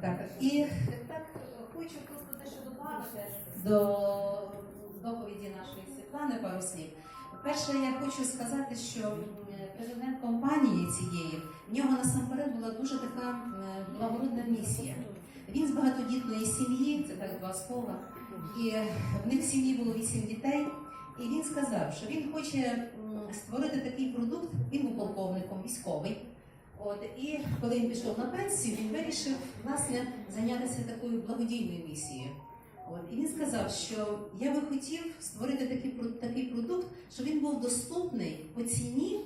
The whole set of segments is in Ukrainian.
Так, і так хочу просто дещо додати до доповіді нашої Світлани пару. Перше, я хочу сказати, що президент компанії цієї в нього насамперед була дуже така благородна місія. Він з багатодітної сім'ї, це так два слова, і в них в сім'ї було вісім дітей. І він сказав, що він хоче створити такий продукт. Він був полковником військовий. От і коли він пішов на пенсію, він вирішив власне зайнятися такою благодійною місією. От і він сказав, що я би хотів створити такий такий продукт, щоб він був доступний по ціні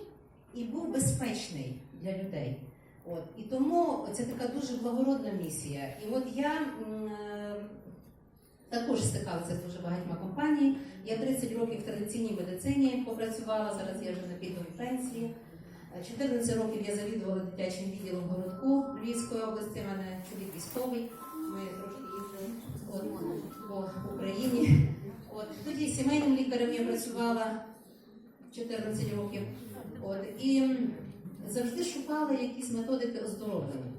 і був безпечний для людей. От і тому це така дуже благородна місія. І от я м, е, також стикалася з дуже багатьма компаніями. Я 30 років в традиційній медицині попрацювала. Зараз я вже на пільговій пенсії. 14 років я завідувала дитячим відділом городку Львівської області. У мене чоловік військовий. Ми трошки їздили по Україні. От тоді сімейним лікарем я працювала 14 років. От і завжди шукала якісь методики оздоровлення.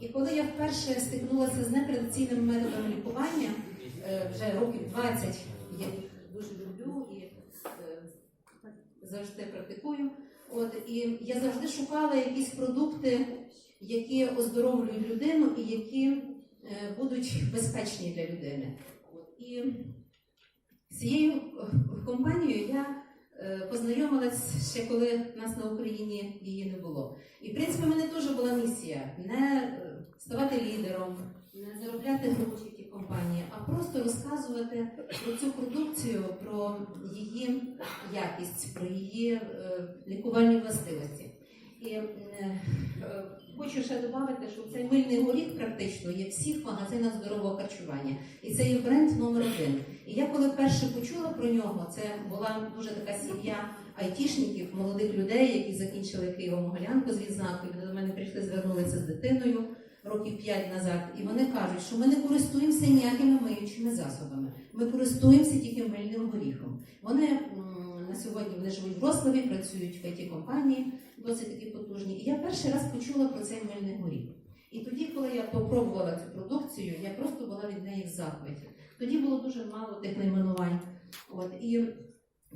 І коли я вперше стикнулася з нетрадиційними методами лікування, е, вже років 20, я їх дуже люблю і е, завжди практикую. От і я завжди шукала якісь продукти, які оздоровлюють людину і які е, будуть безпечні для людини. От, і з цією е, компанією я е, познайомилась ще коли нас на Україні її не було. І в принципі, в мене теж була місія не ставати лідером, не заробляти гроші а просто розказувати про цю продукцію, про її якість, про її е, лікувальні властивості. І е, хочу ще додати, що цей мильний горіх практично є всіх магазинах здорового харчування. І це є бренд номер один. І я коли вперше почула про нього, це була дуже така сім'я айтішників, молодих людей, які закінчили Києво-Могилянку з відзнакою. Вони до мене прийшли, звернулися з дитиною років п'ять назад, і вони кажуть, що ми не користуємося ніякими миючими засобами. Ми користуємося тільки мильним горіхом. Вони на сьогодні вони живуть в Вроцлаві, працюють в it компанії, досить такі потужні. І я перший раз почула про цей мильний горіх. І тоді, коли я попробувала цю продукцію, я просто була від неї в захваті. Тоді було дуже мало тих найменувань. От і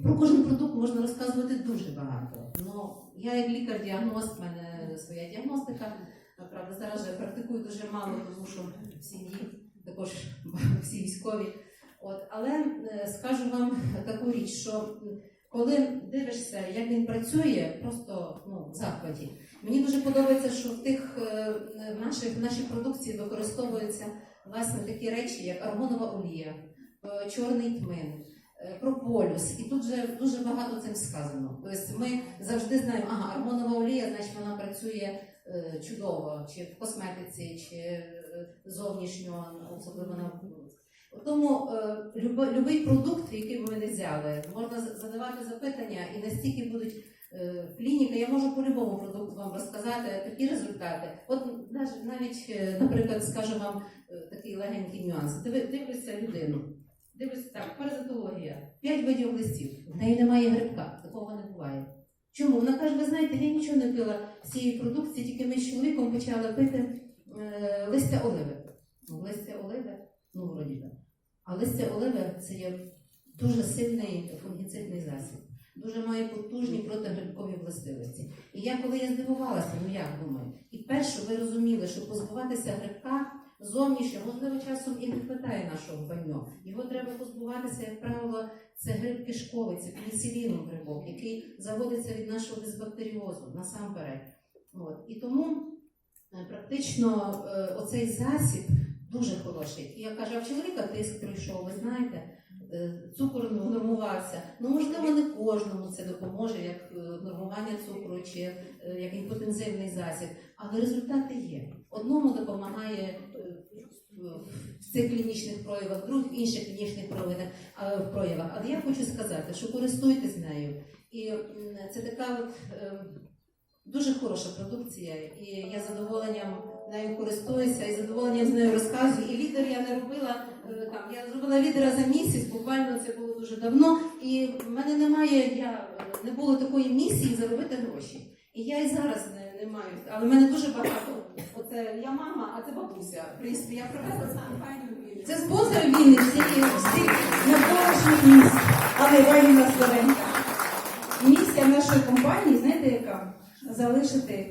про кожен продукт можна розказувати дуже багато. Ну я як лікар-діагност, в мене своя діагностика. Правда, зараз вже практикую дуже мало, тому що в сім'ї також всі військові. От, але е, скажу вам таку річ, що коли дивишся, як він працює, просто ну, в захваті. Мені дуже подобається, що в тих е, в наших, в нашій продукції використовуються власне такі речі, як аргонова олія, е, чорний тмин. е, Прополюс, і тут же дуже багато цим сказано. Тобто ми завжди знаємо, ага, аргонова олія, значить вона працює чудово, чи в косметиці, чи е, зовнішньо, особливо на тому е, любий продукт, який ми не взяли, можна задавати запитання, і настільки будуть е, клініки. Я можу по любому продукту вам розказати такі результати. От навіть, е, наприклад, скажу вам е, такий легенький нюанс. Дивишся людину. Дивишся так, паразитологія, п'ять видів листів. В неї немає грибка, такого не буває. Чому? Вона каже, ви знаєте, я нічого не пила з цієї продукції, тільки ми з чоловіком почали пити е, листя оливи. Ну, листя оливи, ну, вроді так. А листя оливи це є дуже сильний фунгіцидний засіб, дуже має потужні протигрибкові властивості. І я коли я здивувалася, ну як думаю, і перше ви розуміли, що позбуватися грибка зовнішньо, можливо, часом і не вистачає нашого баньо. Його треба позбуватися, як правило, це гриб кишковий, це пеніциліном грибок, який заводиться від нашого дисбактеріозу насамперед. От. І тому е, практично е, оцей засіб дуже хороший. І я кажу, а в чоловіка тиск прийшов, ви знаєте, цукор нормувався. Ну, можливо, не кожному це допоможе, як е, нормування цукру чи е, як інфотензивний засіб, але результати є. Одному допомагає е, в цих клінічних проявах, других в інших клінічних проявах. Але я хочу сказати, що користуйтесь нею. І це така е, дуже хороша продукція, і я з задоволенням нею користуюся і задоволенням з нею розказую. І лідер я не робила е, там. Я зробила лідера за місяць, буквально це було дуже давно. І в мене немає, я е, не було такої місії заробити гроші. І я і зараз не, не маю. Але в мене дуже багато Оце я мама, а це бабуся. В принципі, я привезла сам Це спонсор Вінниці всіх навколишніх міст. Але Іванівна Славенка. Місія нашої компанії, знаєте яка? Залишити